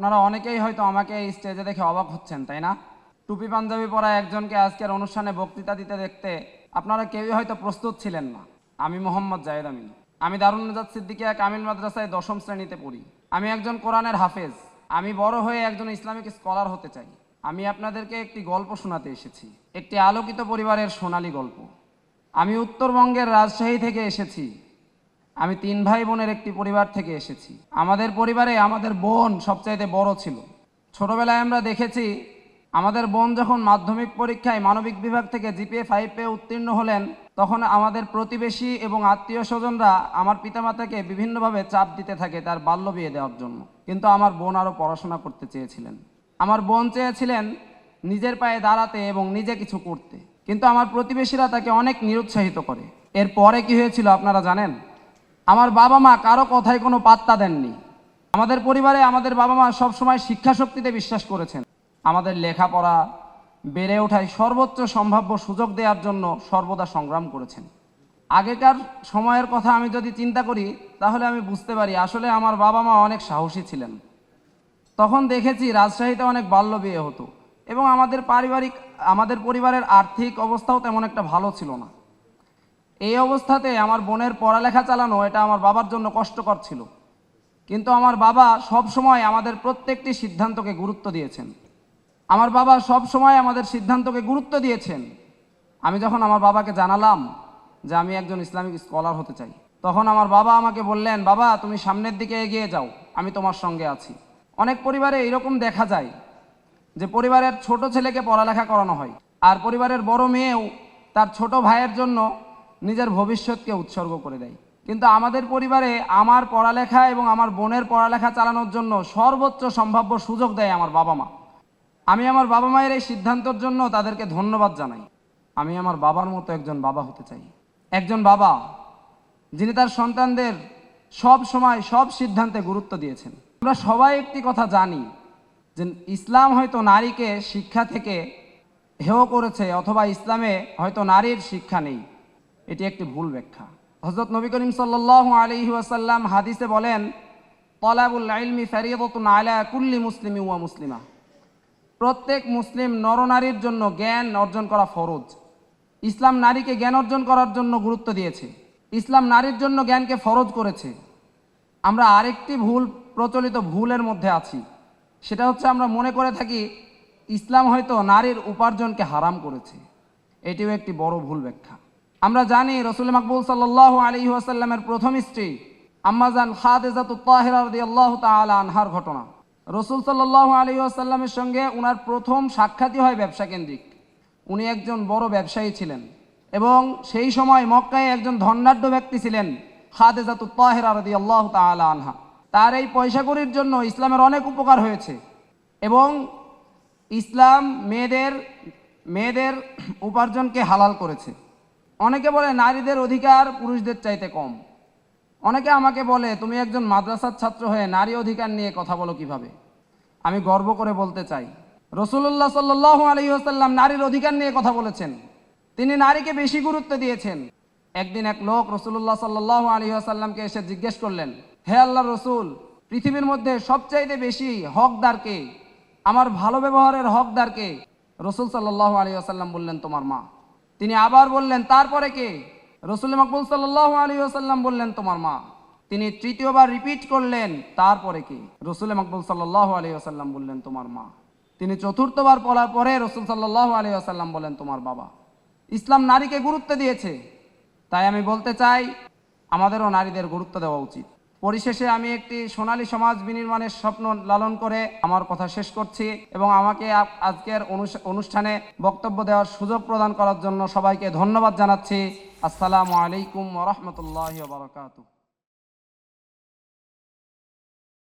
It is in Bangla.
আপনারা অনেকেই হয়তো আমাকে এই স্টেজে দেখে অবাক হচ্ছেন, তাই না? টুপি পাঞ্জাবি পরা একজনকে আজকের অনুষ্ঠানে বক্তৃতা দিতে দেখতে আপনারা কেউই হয়তো প্রস্তুত ছিলেন না। আমি মোহাম্মদ জাহেদ আমিন। আমি দারুণ নাজাদ সিদ্দিকিয়া কামিল মাদ্রাসায় দশম শ্রেণীতে পড়ি। আমি একজন কোরআনের হাফেজ। আমি বড় হয়ে একজন ইসলামিক স্কলার হতে চাই। আমি আপনাদেরকে একটি গল্প শোনাতে এসেছি। একটি আলোকিত পরিবারের সোনালী গল্প। আমি উত্তরবঙ্গের রাজশাহী থেকে এসেছি। আমি তিন ভাই বোনের একটি পরিবার থেকে এসেছি। আমাদের পরিবারে আমাদের বোন সবচাইতে বড় ছিল। ছোটবেলায় আমরা দেখেছি, আমাদের বোন যখন মাধ্যমিক পরীক্ষায় মানবিক বিভাগ থেকে জিপিএ ফাইভ পেয়ে উত্তীর্ণ হলেন, তখন আমাদের প্রতিবেশী এবং আত্মীয় স্বজনরা আমার পিতামাতাকে বিভিন্নভাবে চাপ দিতে থাকে তার বাল্য বিয়ে দেওয়ার জন্য। কিন্তু আমার বোন আরও পড়াশোনা করতে চেয়েছিলেন। আমার বোন চেয়েছিলেন নিজের পায়ে দাঁড়াতে এবং নিজে কিছু করতে। কিন্তু আমার প্রতিবেশীরা তাকে অনেক নিরুৎসাহিত করে। এরপরে কি হয়েছিল আপনারা জানেন? আমার বাবা মা কারও কথায় কোনো পাত্তা দেননি। আমাদের পরিবারে আমাদের বাবা মা সবসময় শিক্ষা শক্তিতে বিশ্বাস করেছেন। আমাদের লেখাপড়া বেড়ে ওঠায় সর্বোচ্চ সম্ভাব্য সুযোগ দেওয়ার জন্য সর্বদা সংগ্রাম করেছেন। আগেকার সময়ের কথা আমি যদি চিন্তা করি, তাহলে আমি বুঝতে পারি আসলে আমার বাবা মা অনেক সাহসী ছিলেন। তখন দেখেছি রাজশাহীতে অনেক বাল্য বিয়ে হতো এবং আমাদের পারিবারিক, আমাদের পরিবারের আর্থিক অবস্থাও তেমন একটা ভালো ছিল না। এই অবস্থাতে আমার বোনের পড়ালেখা চালানো এটা আমার বাবার জন্য কষ্টকর ছিল। কিন্তু আমার বাবা সব সময় আমাদের প্রত্যেকটি সিদ্ধান্তকে গুরুত্ব দিয়েছেন। আমার বাবা সব সময় আমাদের সিদ্ধান্তকে গুরুত্ব দিয়েছেন। আমি যখন আমার বাবাকে জানালাম যে আমি একজন ইসলামিক স্কলার হতে চাই, তখন আমার বাবা আমাকে বললেন, বাবা, তুমি সামনের দিকে এগিয়ে যাও, আমি তোমার সঙ্গে আছি। অনেক পরিবারে এরকম দেখা যায় যে পরিবারের ছোট ছেলেকে পড়ালেখা করানো হয়, আর পরিবারের বড় মেয়েও তার ছোট ভাইয়ের জন্য নিজের ভবিষ্যৎকে উৎসর্গ করে দেয়। কিন্তু আমাদের পরিবারে আমার পড়ালেখা এবং আমার বোনের পড়ালেখা চালানোর জন্য সর্বোচ্চ সম্ভাব্য সুযোগ দেয় আমার বাবা মা। আমি আমার বাবা মায়ের এই সিদ্ধান্তর জন্য তাদেরকে ধন্যবাদ জানাই। আমি আমার বাবার মতো একজন বাবা হতে চাই। একজন বাবা যিনি তার সন্তানদের সব সময় সব সিদ্ধান্তে গুরুত্ব দিয়েছেন। আমরা সবাই একটি কথা জানি যে ইসলাম হয়তো নারীকে শিক্ষা থেকে হেয় করেছে অথবা ইসলামে হয়তো নারীর শিক্ষা নেই। এটি একটি ভুল ব্যাখ্যা। হজরত নবী করিম সাল্লাহ আলহি ওয়াসাল্লাম হাদিসে বলেন, তলাবুল ইলমি ফেরিয়তুন আলা কুল্লি মুসলিমি ওয়া মুসলিমা। প্রত্যেক মুসলিম নরনারীর জন্য জ্ঞান অর্জন করা ফরজ। ইসলাম নারীকে জ্ঞান অর্জন করার জন্য গুরুত্ব দিয়েছে। ইসলাম নারীর জন্য জ্ঞানকে ফরজ করেছে। আমরা আরেকটি ভুল, প্রচলিত ভুলের মধ্যে আছি। সেটা হচ্ছে আমরা মনে করে থাকি, ইসলাম হয়তো নারীর উপার্জনকে হারাম করেছে। এটিও একটি বড় ভুল ব্যাখ্যা। আমরা জানি রসুল মাকবুল সাল্লাহ আলী ওয়াসাল্লামের প্রথম স্ত্রী আম্মাজান খাদেজাত আল্লাহ আনহার ঘটনা। রসুল সাল্লাহ আলী আসাল্লামের সঙ্গে ওনার প্রথম সাক্ষাৎই হয় ব্যবসা কেন্দ্রিক। উনি একজন বড় ব্যবসায়ী ছিলেন এবং সেই সময় মক্কায় একজন ধনাঢ্য ব্যক্তি ছিলেন খাদেজাত তাহেরা রদি আল্লাহ তালা আনহা। তার এই পয়সা করির জন্য ইসলামের অনেক উপকার হয়েছে এবং ইসলাম মেয়েদের মেয়েদের উপার্জনকে হালাল করেছে। অনেকে বলে নারীদের অধিকার পুরুষদের চাইতে কম। অনেকে আমাকে বলে, তুমি একজন মাদ্রাসার ছাত্র হয়ে নারী অধিকার নিয়ে কথা বলো কীভাবে? আমি গর্ব করে বলতে চাই রসুল্লাহ সাল্লাহ আলহিহাসাল্লাম নারীর অধিকার নিয়ে কথা বলেছেন। তিনি নারীকে বেশি গুরুত্ব দিয়েছেন। একদিন এক লোক রসুল্লাহ সাল্লাহ আলহিহাসাল্লামকে এসে জিজ্ঞেস করলেন, হে আল্লাহ রসুল, পৃথিবীর মধ্যে সবচাইতে বেশি হকদারকে আমার ভালো ব্যবহারের হকদারকে রসুল সাল্লাহ আলী আসাল্লাম বললেন, তোমার মা। তিনি আবার বললেন, তারপরে কে? রসুল মকবুল সাল্লাহ আলী আসাল্লাম বললেন, তোমার মা। তিনি তৃতীয়বার রিপিট করলেন, তারপরে কে? রসুল মকবুল সাল্লাহ আলী আসাল্লাম বললেন, তোমার মা। তিনি চতুর্থবার পড়ার পরে রসুল সাল্লাহ আলী আসাল্লাম বলেন, তোমার বাবা। ইসলাম নারীকে গুরুত্ব দিয়েছে। তাই আমি বলতে চাই, আমাদেরও নারীদের গুরুত্ব দেওয়া উচিত। পরিশেষে আমি একটি সোনালী সমাজ বিনির্মাণের স্বপ্ন লালন করে আমার কথা শেষ করছি এবং আমাকে আজকের অনুষ- অনুষ্ঠানে বক্তব্য দেওয়ার সুযোগ প্রদান করার জন্য সবাইকে ধন্যবাদ জানাচ্ছি। আসসালামু আলাইকুম ওরহমতুল্লাহ বারকাতুহ।